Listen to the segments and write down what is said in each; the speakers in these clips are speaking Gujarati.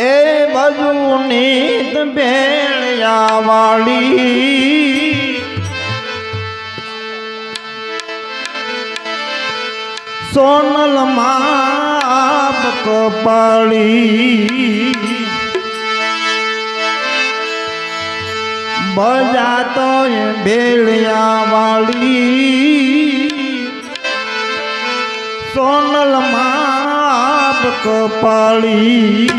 એ બધું નીત ભેળ્યા વાળી. સોનલ માપ કપાળી. બજાતો એ ભેળિયા વાળી. સોનલ માપ કપાળી.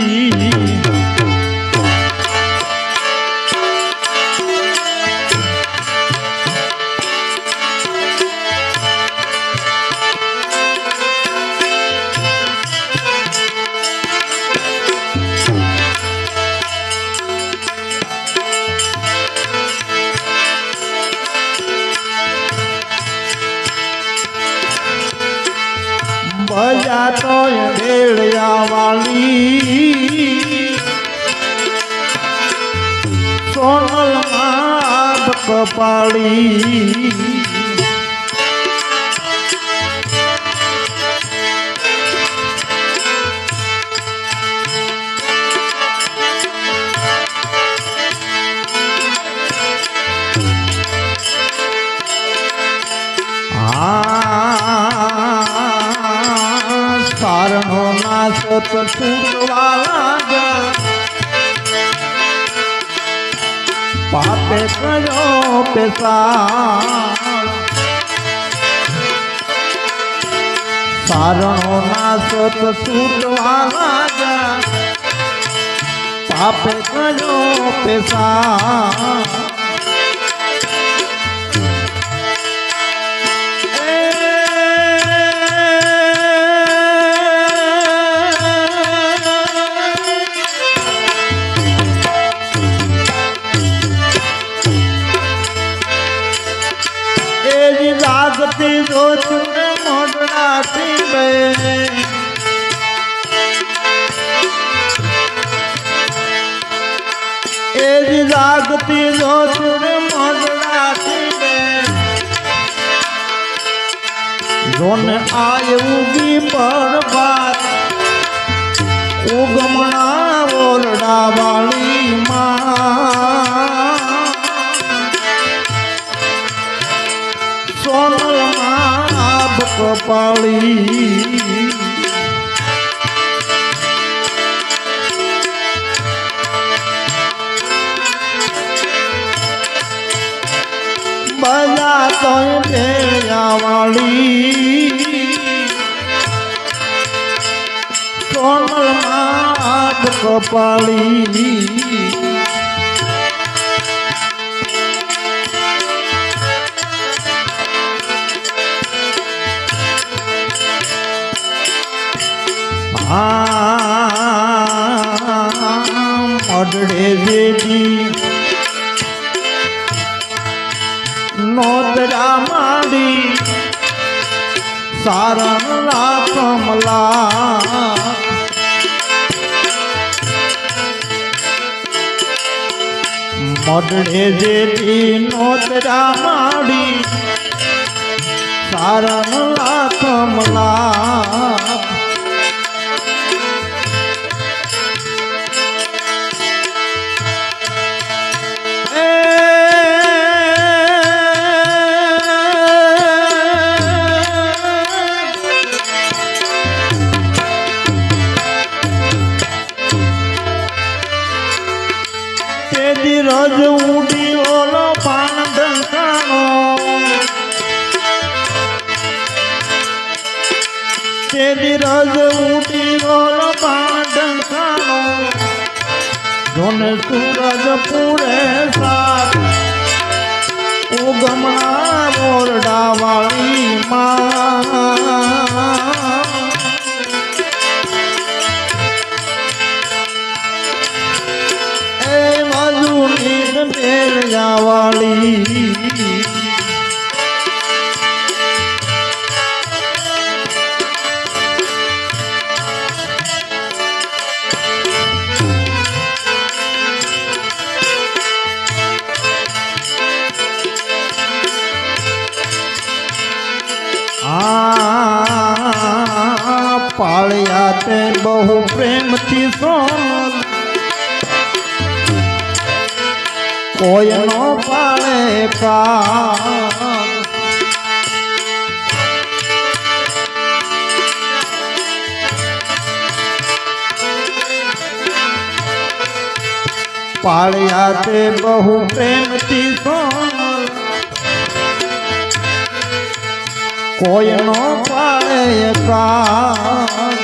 બજાતો તો ભેળિયા વાળી સોનલમાં કપાળી. સત છૂટવા લાગ્યા પાપે કયો પેસા સારણો ના સત છૂટવા લાગ્યા પાપે કયો પેસા. જોતું મોઢડાથી બે. એજી જાગતી જોતું મોઢડાથી બે. જોન આયવું બી બરબાદ ઉગમણા ઓરડા વાળી માં કપાળી. બધા તો વાળી માં કપાળી. મડડે વેદી નોતરા માડી સારણ કમલા મડડે દેવી નોતરા માડી સારણ કમલા તેદી રજ ઉડી ઓલો પાન ઢંકાણો જોને સૂરજ પૂરે સાથ. ઉગમણા મોરડા વાળી માં. એ વાળી પાળ્યા તે બહુ પ્રેમથી સોન. કોઈનો પાળે પાળ્યા તે બહુ પ્રેમથી સોન. કોઈ નો પાડે કાન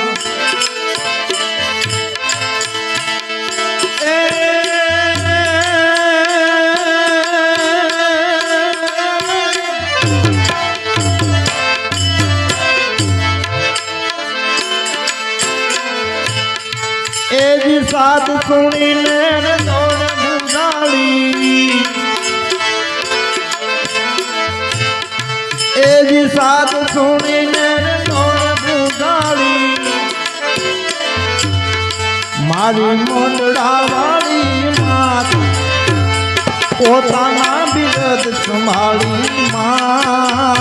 એજી સાત સુણીને સાત સુણીને મારી મોંદડા વાળી માત પોતાના બિરદ સંભાળી માં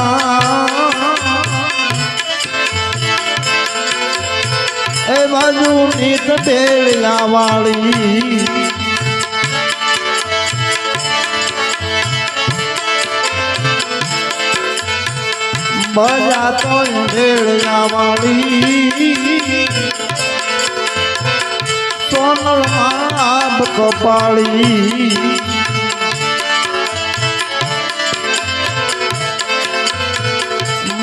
એ બાજુ નીત બેળિયા વાળી બજા તો બેળિયા વાળી. સોનલ આબ કપાળી.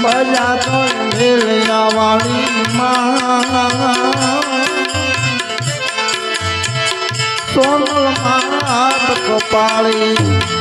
બજા તો બેળિયા વાળી માં. કપાળી.